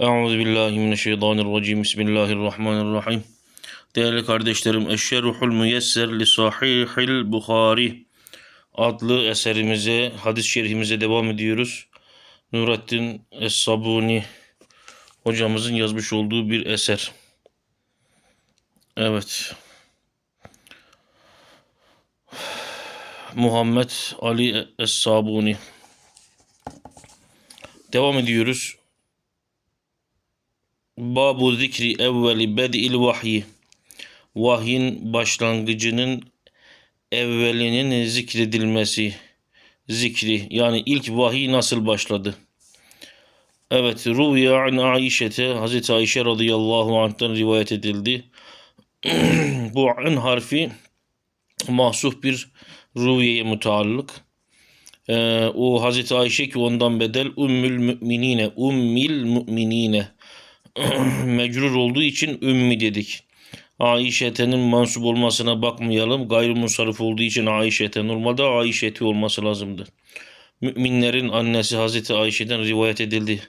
Euzubillahimineşşeytanirracim. Bismillahirrahmanirrahim. Değerli kardeşlerim, Eşşeruhul Müyesser li Sahihil Bukhari adlı eserimize, hadis şerhimize devam ediyoruz. Nurattin Es-Sabuni hocamızın yazmış olduğu bir eser. Evet. Muhammed Ali Es-Sabuni. Devam ediyoruz. Babu zikri evveli bed'il vahyi. Vahyin başlangıcının evvelinin zikredilmesi. Zikri yani ilk vahiy nasıl başladı? Evet, Ruviya an Aişete, Hazreti Ayşe radıyallahu anh'tan rivayet edildi. Bu an harfi mahsup bir Ruviye'ye mutallık. Ee, o Hazreti Ayşe ki ondan bedel Ümmül Müminine, Ümmil Müminine mecrur olduğu için ümmi dedik. Aişete'nin mansup olmasına bakmayalım. Gayrimusarif olduğu için Aişete. Normalde Aişeti olması lazımdı. Müminlerin annesi Hazreti Ayşe'den rivayet edildi.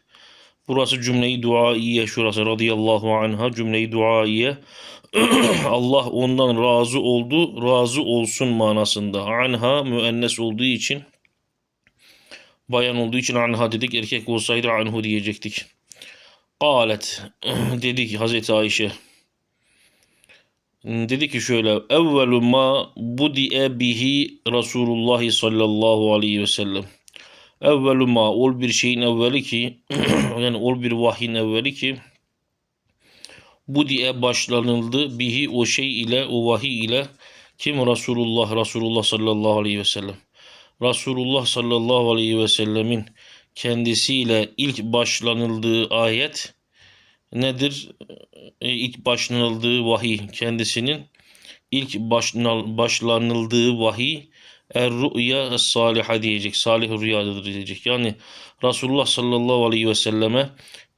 Burası cümleyi duaiye şurası radıyallahu anha cümleyi duaiye. Allah ondan razı oldu, razı olsun manasında. Anha müennes olduğu için bayan olduğu için anha dedik. Erkek olsaydı anhu diyecektik. Kalet dedi ki Hazreti Ayşe dedi ki şöyle evvelu ma budiye bihi Resulullah sallallahu aleyhi ve sellem evvelu ma ol bir şeyin evveli ki yani ol bir vahyin evveli ki bu diye başlanıldı bihi o şey ile o vahiy ile kim Resulullah Resulullah sallallahu aleyhi ve sellem Resulullah sallallahu aleyhi ve sellemin kendisiyle ilk başlanıldığı ayet nedir? E, ilk başlanıldığı vahiy kendisinin ilk başlanıl, başlanıldığı vahiy er rüya saliha diyecek. Salih rüyadır diyecek. Yani Resulullah sallallahu aleyhi ve selleme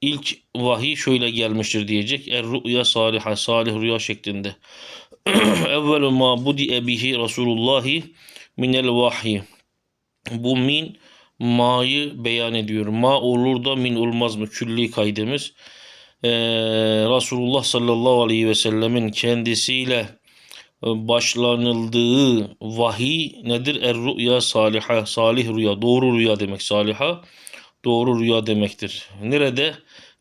ilk vahiy şöyle gelmiştir diyecek. Er rüya saliha salih rüya şeklinde. Evvelu ma budi bihi Resulullahi minel vahiy. Bu min ma'yı beyan ediyor. Ma olur da min olmaz mı? Külli kaydemiz. Ee, Resulullah sallallahu aleyhi ve sellemin kendisiyle başlanıldığı vahiy nedir? Er rüya saliha, salih rüya, doğru rüya demek saliha, doğru rüya demektir. Nerede?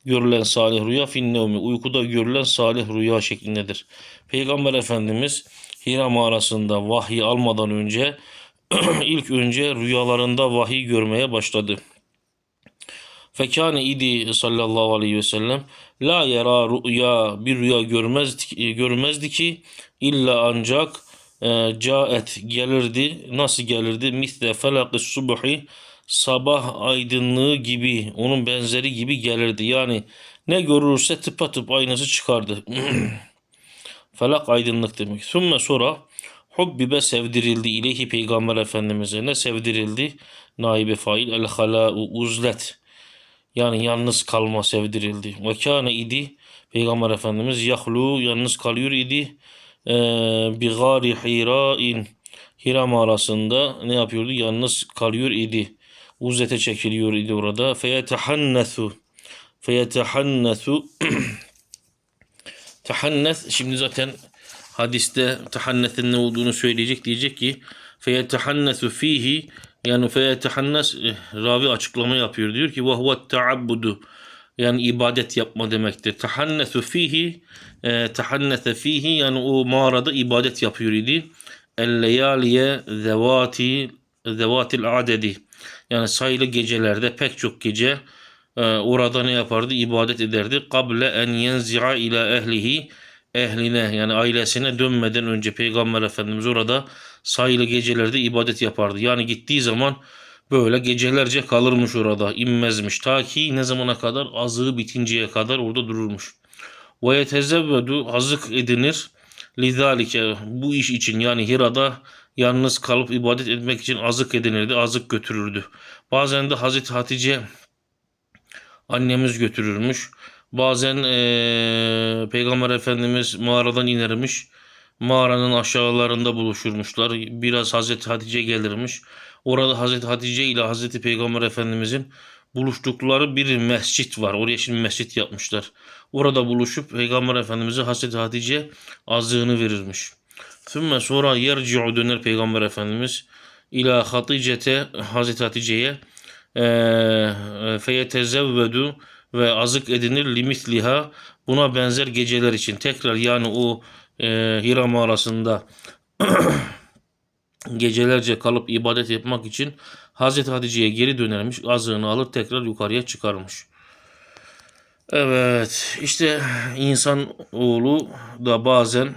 Görülen salih rüya finnevmi, uykuda görülen salih rüya şeklindedir. Peygamber Efendimiz Hira mağarasında vahiy almadan önce ilk önce rüyalarında vahiy görmeye başladı. Fekâne idi sallallahu aleyhi ve sellem la yara rüya bir rüya görmezdi, görmezdi ki illa ancak e, caet gelirdi. Nasıl gelirdi? Misle felakı subhi sabah aydınlığı gibi onun benzeri gibi gelirdi. Yani ne görürse tıpatıp aynısı çıkardı. Felak aydınlık demek. Sümme sonra hubbibe sevdirildi ileyhi peygamber efendimize. Ne sevdirildi? Naibe fail el halâ'u uzlet. Yani yalnız kalma sevdirildi. Ve kâne idi Peygamber Efendimiz yahlu yalnız kalıyor idi. Ee, bi gari hira'in Hira mağarasında ne yapıyordu? Yalnız kalıyor idi. Uzete çekiliyor idi orada. Feyetehannesu Feyetehannesu Tehannes şimdi zaten hadiste tehannesin ne olduğunu söyleyecek diyecek ki feyetehannesu fihi yani feyetehannes ravi açıklama yapıyor diyor ki ve huve taabbudu yani ibadet yapma demektir. Tehannesu fihi e, tehannese fihi yani o mağarada ibadet yapıyor idi. El leyaliye zevati zevatil adedi yani sayılı gecelerde pek çok gece e, orada ne yapardı? İbadet ederdi. Kable en yenzi'a ila ehlihi ehline yani ailesine dönmeden önce Peygamber Efendimiz orada sayılı gecelerde ibadet yapardı. Yani gittiği zaman böyle gecelerce kalırmış orada inmezmiş. Ta ki ne zamana kadar azığı bitinceye kadar orada dururmuş. Ve yetezevvedu hazık edinir. Lidalike bu iş için yani Hira'da yalnız kalıp ibadet etmek için azık edinirdi, azık götürürdü. Bazen de Hazreti Hatice annemiz götürürmüş. Bazen e, Peygamber Efendimiz mağaradan inermiş. Mağaranın aşağılarında buluşurmuşlar. Biraz Hazreti Hatice gelirmiş. Orada Hazreti Hatice ile Hazreti Peygamber Efendimizin buluştukları bir mescit var. Oraya şimdi mescit yapmışlar. Orada buluşup Peygamber Efendimiz'e Hazreti Hatice azığını verirmiş. Sümme sonra yerci'u döner Peygamber Efendimiz ila Hatice'te Hazreti Hatice'ye eee feyetezevvedu ve azık edinir limitliha buna benzer geceler için tekrar yani o eee Hira mağarasında gecelerce kalıp ibadet yapmak için Hazreti Hatice'ye geri dönermiş azığını alır tekrar yukarıya çıkarmış. Evet işte insan oğlu da bazen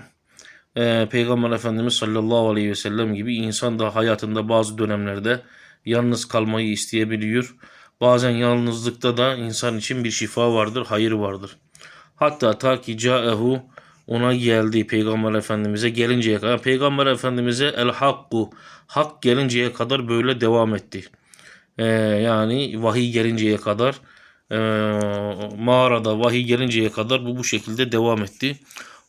e, Peygamber Efendimiz sallallahu aleyhi ve sellem gibi insan da hayatında bazı dönemlerde yalnız kalmayı isteyebiliyor. Bazen yalnızlıkta da insan için bir şifa vardır, hayır vardır. Hatta ta ki caehu ona geldi Peygamber Efendimiz'e gelinceye kadar. Peygamber Efendimiz'e el hakku hak gelinceye kadar böyle devam etti. Ee, yani vahiy gelinceye kadar e, mağarada vahiy gelinceye kadar bu bu şekilde devam etti.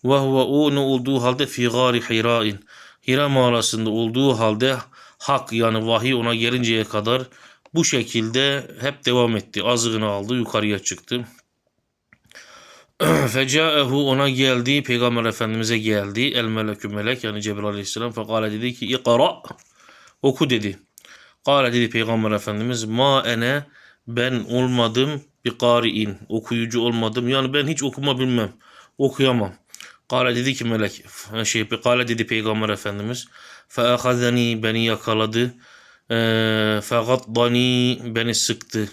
Ve huve o ne olduğu halde fi gari hirain. Hira mağarasında olduğu halde hak yani vahiy ona gelinceye kadar bu şekilde hep devam etti. Azığını aldı yukarıya çıktı. Fecaehu ona geldi. Peygamber Efendimiz'e geldi. El melekü melek yani Cebrail Aleyhisselam. Fekale dedi ki ikra oku dedi. Kale dedi Peygamber Efendimiz ma ene ben olmadım bir kari'in okuyucu olmadım. Yani ben hiç okuma bilmem. Okuyamam. Kale dedi ki melek şey kale dedi Peygamber Efendimiz. Feahazeni beni yakaladı. Eee fegaddani beni sıktı.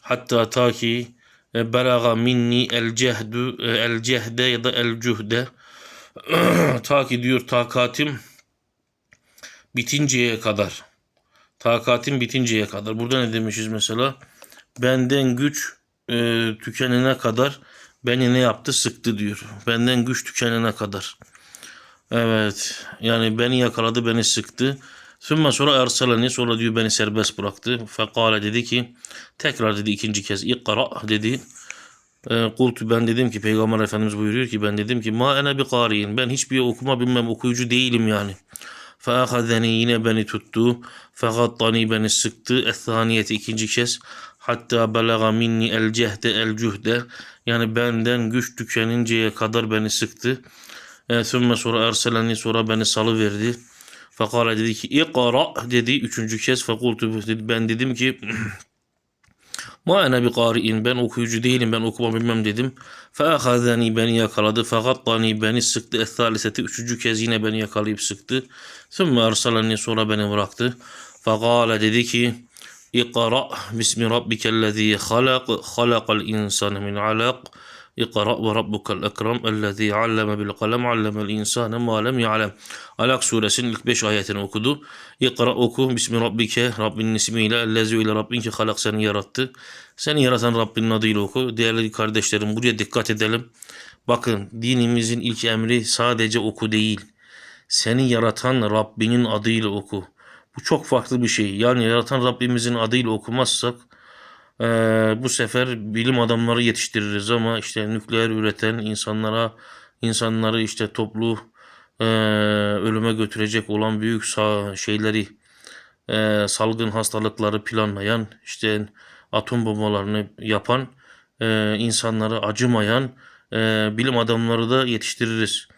Hatta ta ki e, belaga minni el cehdu e, el cehde ya da el cuhde. Ta ki diyor takatim bitinceye kadar. Takatim bitinceye kadar. Burada ne demişiz mesela? Benden güç e, tükenene kadar beni ne yaptı? Sıktı diyor. Benden güç tükenene kadar. Evet. Yani beni yakaladı beni sıktı Sümme sonra erseleni sonra diyor beni serbest bıraktı. Fekale dedi ki tekrar dedi ikinci kez ikra dedi. E, kultu ben dedim ki Peygamber Efendimiz buyuruyor ki ben dedim ki ma ene bi kariyin ben hiçbir okuma bilmem okuyucu değilim yani. Feahadeni yine beni tuttu. Fegattani beni sıktı. Ethaniyeti ikinci kez. Hatta belaga minni el cehde el cuhde. Yani benden güç tükeninceye kadar beni sıktı. E, sonra erseleni sonra beni salıverdi. Fekale dedi ki ikra dedi üçüncü kez fekultu dedi ben dedim ki ma ene bi kari'in ben okuyucu değilim ben okuma bilmem dedim. Feahazeni beni yakaladı fegattani beni sıktı ethaliseti üçüncü kez yine beni yakalayıp sıktı. Sümme erseleni sonra beni bıraktı. Fekale dedi ki ikra bismi rabbikellezi halak halakal insane min alak Ve rabbukel ekrem ellezî alleme bil kalem allemel insâne mâ lem ya'lem. Alak suresinin ilk 5 ayetini okudu. İkra oku bismi rabbike Rabbinin ismiyle ellezî ile Rabbinki halak seni yarattı. Seni yaratan Rabbinin adıyla oku. Değerli kardeşlerim buraya dikkat edelim. Bakın dinimizin ilk emri sadece oku değil. Seni yaratan Rabbinin adıyla oku. Bu çok farklı bir şey. Yani yaratan Rabbimizin adıyla okumazsak ee, bu sefer bilim adamları yetiştiririz ama işte nükleer üreten insanlara insanları işte toplu e, ölüme götürecek olan büyük sa- şeyleri e, salgın hastalıkları planlayan işte atom bombalarını yapan e, insanlara acımayan e, bilim adamları da yetiştiririz.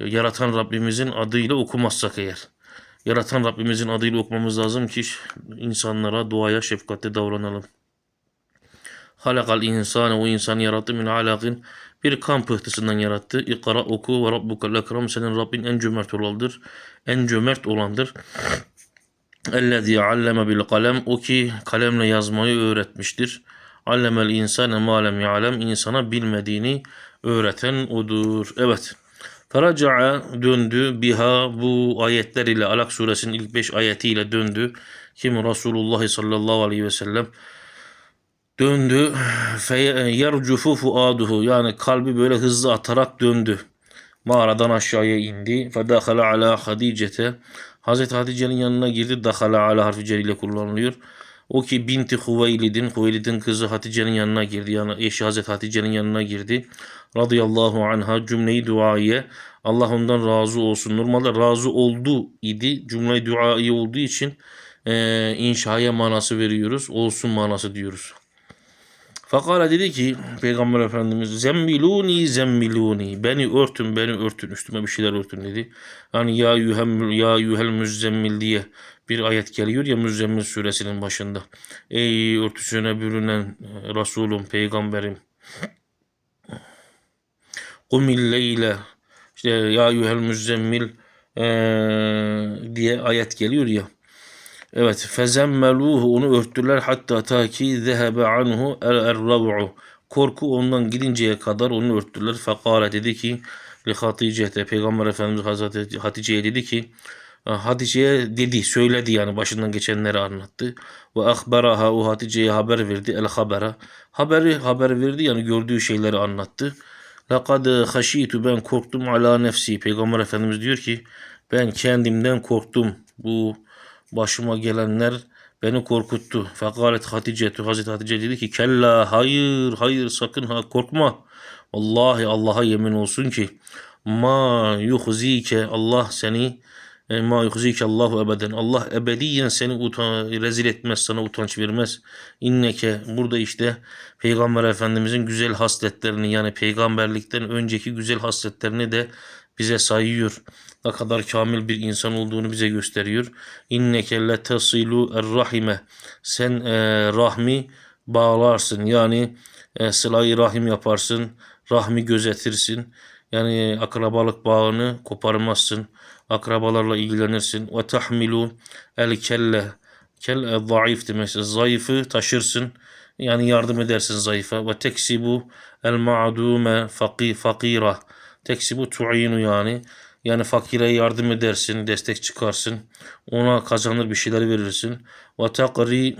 Yaratan Rabbimizin adıyla okumazsak eğer. Yaratan Rabbimizin adıyla okumamız lazım ki insanlara, duaya şefkatli davranalım. Halakal insane o insanı yarattı min alakın bir kan pıhtısından yarattı. İkra oku ve rabbukel ekrem senin Rabbin en cömert olandır. En cömert olandır. Ellezî alleme bil kalem o ki kalemle yazmayı öğretmiştir. Allemel insane ma lem ya'lem insana bilmediğini öğreten odur. Evet. Feraca'a döndü biha bu ayetler ile Alak suresinin ilk 5 ayetiyle döndü. Kim Resulullah sallallahu aleyhi ve sellem döndü. Fe yercufu fuaduhu yani kalbi böyle hızlı atarak döndü. Mağaradan aşağıya indi. Fedakhala ala Hadicete. Hazreti Hatice'nin yanına girdi. Dakhala ala harfi ile kullanılıyor. O ki binti Huveylid'in, Huveylid'in kızı Hatice'nin yanına girdi. Yani eşi Hazreti Hatice'nin yanına girdi. Radıyallahu anha cümleyi duayı Allah ondan razı olsun. Normalde razı oldu idi. Cümle duayı olduğu için e, inşaya manası veriyoruz. Olsun manası diyoruz. Fakala dedi ki Peygamber Efendimiz zemmiluni zemmiluni beni örtün beni örtün üstüme bir şeyler örtün dedi. Yani ya yuhem ya yuhel müzzemmil diye bir ayet geliyor ya Müzzemmil suresinin başında. Ey örtüsüne bürünen Resulüm peygamberim. Kumil leyle işte ya yuhel müzzemmil e, diye ayet geliyor ya. Evet. Fezemmeluhu onu örttüler hatta ta ki zehebe anhu er errav'u. Korku ondan gidinceye kadar onu örttüler. Fekale dedi ki li Hatice'te Peygamber Efendimiz Hazreti Hatice'ye dedi ki Hatice'ye dedi, söyledi yani başından geçenleri anlattı. Ve ahberaha o Hatice'ye haber verdi. El habera. Haberi haber verdi yani gördüğü şeyleri anlattı. Lekad haşitu ben korktum ala nefsi. Peygamber Efendimiz diyor ki ben kendimden korktum. Bu başıma gelenler beni korkuttu. Fekalet Hatice, Hazreti Hatice dedi ki kella hayır hayır sakın ha korkma. Vallahi Allah'a yemin olsun ki ma yuhzike Allah seni e, ma yuhzike Allahu ebeden. Allah ebediyen seni utan, rezil etmez, sana utanç vermez. İnneke burada işte Peygamber Efendimizin güzel hasletlerini yani peygamberlikten önceki güzel hasletlerini de bize sayıyor. Ne kadar kamil bir insan olduğunu bize gösteriyor. İnneke le tasilu rahime. Sen e, rahmi bağlarsın. Yani e, sılayı rahim yaparsın. Rahmi gözetirsin. Yani akrabalık bağını koparmazsın. Akrabalarla ilgilenirsin. Ve tahmilu el kelle. Kel e, zayıf demek. Zayıfı taşırsın. Yani yardım edersin zayıfa. Ve teksibu el ma'dume faki, fakira. Teksibu tu'inu yani. Yani fakire yardım edersin, destek çıkarsın. Ona kazanır bir şeyler verirsin. Ve takri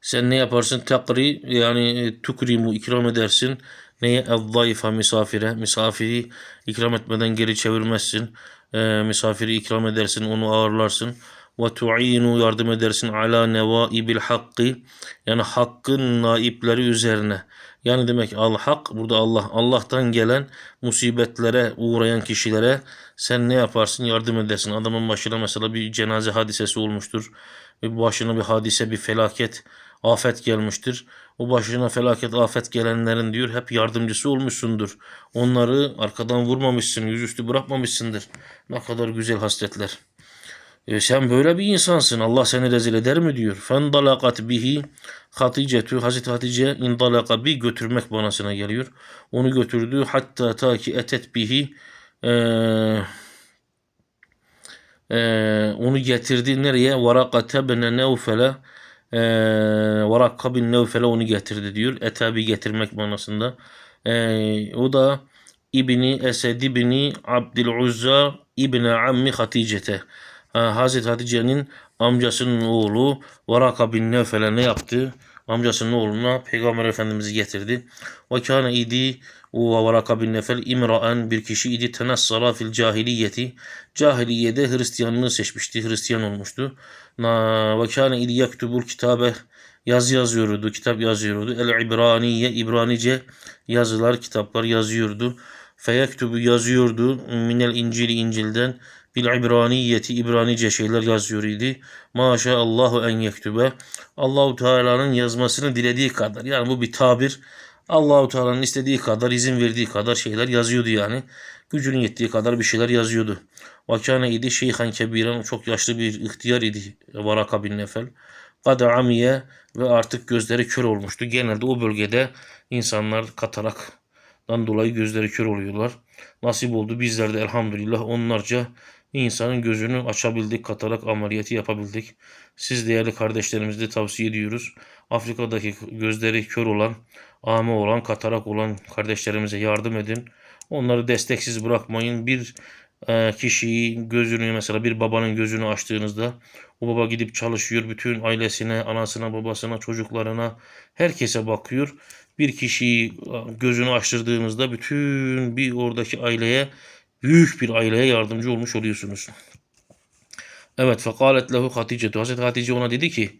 sen ne yaparsın? Takri yani e, tukrimu ikram edersin. Neye? Ezzayfa misafire. Misafiri ikram etmeden geri çevirmezsin. E, misafiri ikram edersin, onu ağırlarsın. Ve tu'inu yardım edersin ala nevaibil hakkı. Yani hakkın naipleri üzerine. Yani demek al hak burada Allah Allah'tan gelen musibetlere uğrayan kişilere sen ne yaparsın yardım edersin. Adamın başına mesela bir cenaze hadisesi olmuştur. Bir başına bir hadise bir felaket afet gelmiştir. O başına felaket afet gelenlerin diyor hep yardımcısı olmuşsundur. Onları arkadan vurmamışsın, yüzüstü bırakmamışsındır. Ne kadar güzel hasletler. E sen böyle bir insansın. Allah seni rezil eder mi diyor. Fendalakat bihi Haticetu Hazreti Hatice indalaka bir götürmek manasına geliyor. Onu götürdü hatta ta ki etet bihi e, e, onu getirdi nereye? Varakate bene nevfele e, Varakka bin nevfele onu getirdi diyor. Etabi getirmek manasında. E, o da İbni Esed İbni Abdüluzza İbni Ammi Hatice'te. Hazreti Hatice'nin amcasının oğlu Varaka bin Nevfel'e ne yaptı? Amcasının oğluna Peygamber Efendimiz'i getirdi. Ve kâne idi o Varaka bin Nefel imraen bir kişi idi tenassara fil cahiliyeti. Cahiliyede Hristiyanlığı seçmişti. Hristiyan olmuştu. Ve kâne idi yaktubul kitabe yazı yazıyordu, kitap yazıyordu. El İbraniye, İbranice yazılar, kitaplar yazıyordu. Feyektubu yazıyordu minel İncil'i İncil'den bil İbraniyeti İbranice şeyler yazıyor idi. Maşa Allahu en yektube. Allahu Teala'nın yazmasını dilediği kadar. Yani bu bir tabir. Allahu Teala'nın istediği kadar, izin verdiği kadar şeyler yazıyordu yani. Gücünün yettiği kadar bir şeyler yazıyordu. Vakane idi şeyhan kebiren çok yaşlı bir ihtiyar idi Varaka bin Nefel. Kada amiye ve artık gözleri kör olmuştu. Genelde o bölgede insanlar kataraktan dolayı gözleri kör oluyorlar. Nasip oldu bizler de elhamdülillah onlarca insanın gözünü açabildik, katarak ameliyatı yapabildik. Siz değerli kardeşlerimize de tavsiye ediyoruz. Afrika'daki gözleri kör olan, ame olan, katarak olan kardeşlerimize yardım edin. Onları desteksiz bırakmayın. Bir e, kişiyi gözünü mesela bir babanın gözünü açtığınızda o baba gidip çalışıyor. Bütün ailesine, anasına, babasına, çocuklarına herkese bakıyor. Bir kişiyi e, gözünü açtırdığınızda bütün bir oradaki aileye büyük bir aileye yardımcı olmuş oluyorsunuz. Evet fekalet lehu Hatice. Hazreti Hatice ona dedi ki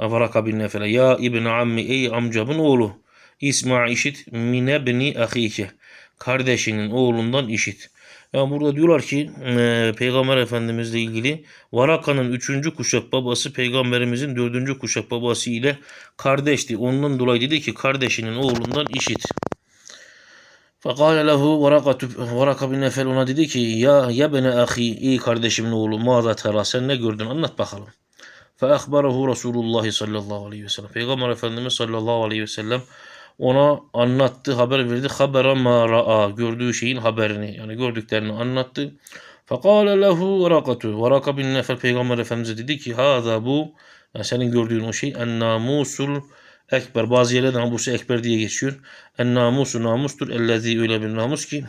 Varaka bin Nefele ya İbni ammi ey amcamın oğlu İsma işit mine beni ahike. kardeşinin oğlundan işit. Yani burada diyorlar ki e, Peygamber Efendimizle ilgili Varaka'nın üçüncü kuşak babası Peygamberimizin dördüncü kuşak babası ile kardeşti. Ondan dolayı dedi ki kardeşinin oğlundan işit. Fekale lehu Varaka, bin Nefel ona dedi ki ya ya bene ahi iyi kardeşimin oğlu mağda tera sen ne gördün anlat bakalım. Feahbarahu Resulullah sallallahu aleyhi ve sellem. Peygamber Efendimiz sallallahu aleyhi ve sellem ona anlattı, haber verdi. Habera ma ra'a. Gördüğü şeyin haberini. Yani gördüklerini anlattı. Fekale lehu varakatu. Varaka bin Nefel Peygamber Efendimiz'e dedi ki Hâzâ bu. Yani senin gördüğün o şey. En namusul ekber. Bazı yerlerde namusu ekber diye geçiyor. En namusu namustur. Ellezî öyle bir namus ki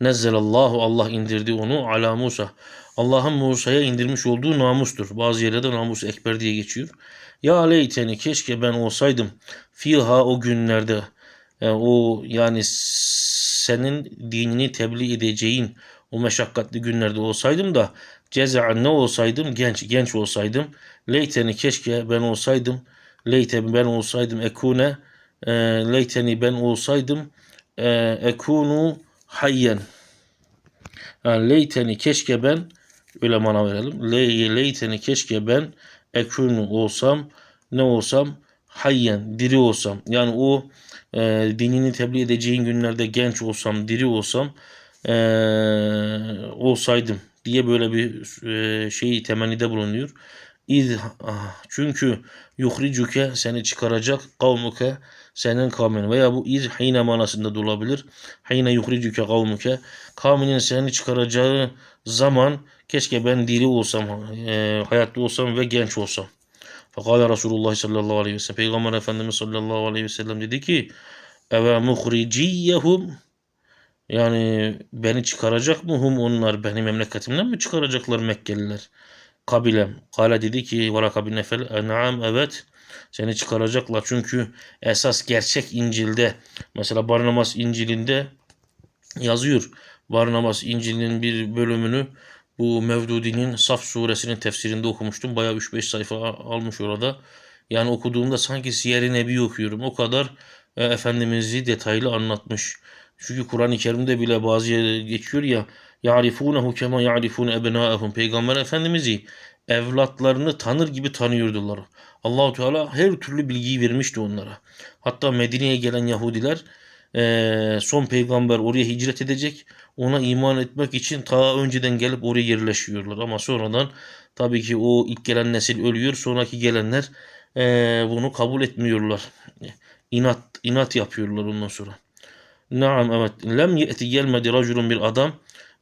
Nezzelallahu Allah indirdi onu ala Musa. Allah'ın Musa'ya indirmiş olduğu namustur. Bazı yerlerde namus ekber diye geçiyor. Ya leyteni keşke ben olsaydım fiha o günlerde e, o yani senin dinini tebliğ edeceğin o meşakkatli günlerde olsaydım da ceza'an ne olsaydım genç genç olsaydım leyteni keşke ben olsaydım leyten ben olsaydım ekune e, leyteni ben olsaydım e, ekunu hayyen yani leyteni keşke ben öyle mana verelim. Le, leyteni keşke ben ekunu olsam ne olsam hayyen diri olsam. Yani o e, dinini tebliğ edeceğin günlerde genç olsam diri olsam e, olsaydım diye böyle bir e, şeyi temennide bulunuyor. İz, ah, çünkü yuhricuke seni çıkaracak kavmuke senin kavmin veya bu iz hine manasında da olabilir. Hine yuhricuke kavmuke kavminin seni çıkaracağı zaman keşke ben diri olsam, e, hayatta olsam ve genç olsam. Fakale Resulullah sallallahu aleyhi ve sellem. Peygamber Efendimiz sallallahu aleyhi ve sellem dedi ki Eve muhriciyehum yani beni çıkaracak mı hum onlar beni memleketimden mi çıkaracaklar Mekkeliler? Kabilem. Kale dedi ki Varaka bin Nefel naam evet seni çıkaracaklar. Çünkü esas gerçek İncil'de mesela Barnabas İncil'inde yazıyor. Barnabas İncil'in bir bölümünü bu Mevdudi'nin Saf suresinin tefsirinde okumuştum. Bayağı 3-5 sayfa almış orada. Yani okuduğumda sanki Siyer-i Nebi okuyorum. O kadar e, Efendimiz'i detaylı anlatmış. Çünkü Kur'an-ı Kerim'de bile bazı yere geçiyor ya ya'rifunehu kema ya'rifune ebnaehum. Peygamber Efendimiz'i evlatlarını tanır gibi tanıyordular. Allahu Teala her türlü bilgiyi vermişti onlara. Hatta Medine'ye gelen Yahudiler e, son peygamber oraya hicret edecek. Ona iman etmek için ta önceden gelip oraya yerleşiyorlar. Ama sonradan tabii ki o ilk gelen nesil ölüyor. Sonraki gelenler e, bunu kabul etmiyorlar. İnat, inat yapıyorlar ondan sonra. Naam evet. Lem ye'ti gelmedi raculun bir adam.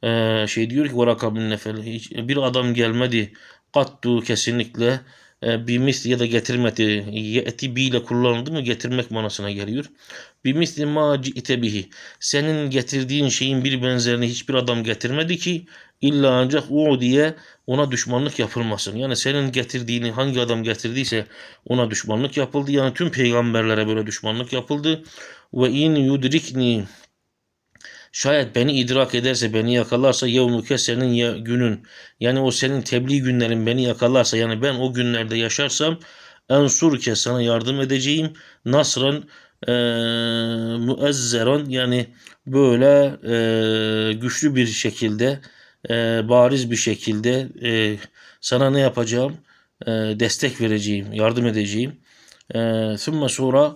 E, şey diyor ki Varaka bin Nefel. Hiç, bir adam gelmedi. Kattu kesinlikle bir misli ya da getirmedi. Ye'ti bi ile kullanıldı mı getirmek manasına geliyor. Bir misli ma ci'te. Senin getirdiğin şeyin bir benzerini hiçbir adam getirmedi ki illa ancak o diye ona düşmanlık yapılmasın. Yani senin getirdiğini hangi adam getirdiyse ona düşmanlık yapıldı. Yani tüm peygamberlere böyle düşmanlık yapıldı. Ve in yudrikni Şayet beni idrak ederse, beni yakalarsa yevmuke senin ya, günün. Yani o senin tebliğ günlerin beni yakalarsa, yani ben o günlerde yaşarsam ensurke sana yardım edeceğim. Nasran e, müezzeran yani böyle e, güçlü bir şekilde, e, bariz bir şekilde e, sana ne yapacağım? E, destek vereceğim, yardım edeceğim. E, sonra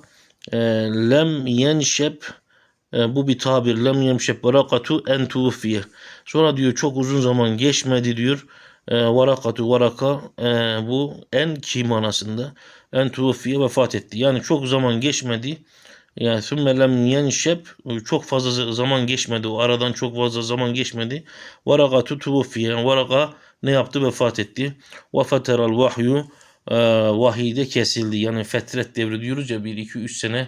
e, lem yenşeb e, bu bir tabir. Lem yemşeb varakatu en tufiye. Sonra diyor çok uzun zaman geçmedi diyor. E, varakatu varaka e, bu en ki manasında. En tufiye vefat etti. Yani çok zaman geçmedi. Yani sümme lem yenşeb çok fazla zaman geçmedi. O aradan çok fazla zaman geçmedi. Varakatu tufiye. Yani varaka ne yaptı? Vefat etti. Ve feteral vahyu e, vahide kesildi. Yani fetret devri diyoruz ya 1-2-3 sene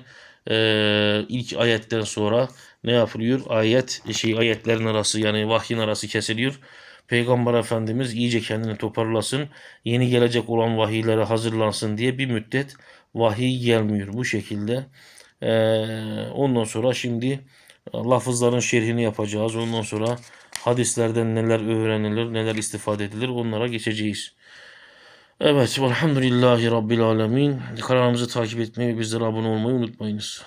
e, ilk ayetten sonra ne yapılıyor? Ayet şey ayetlerin arası yani vahyin arası kesiliyor. Peygamber Efendimiz iyice kendini toparlasın. Yeni gelecek olan vahiylere hazırlansın diye bir müddet vahiy gelmiyor bu şekilde. Ee, ondan sonra şimdi lafızların şerhini yapacağız. Ondan sonra hadislerden neler öğrenilir, neler istifade edilir onlara geçeceğiz. Evet, velhamdülillahi rabbil alemin. Kanalımızı takip etmeyi ve bizlere abone olmayı unutmayınız.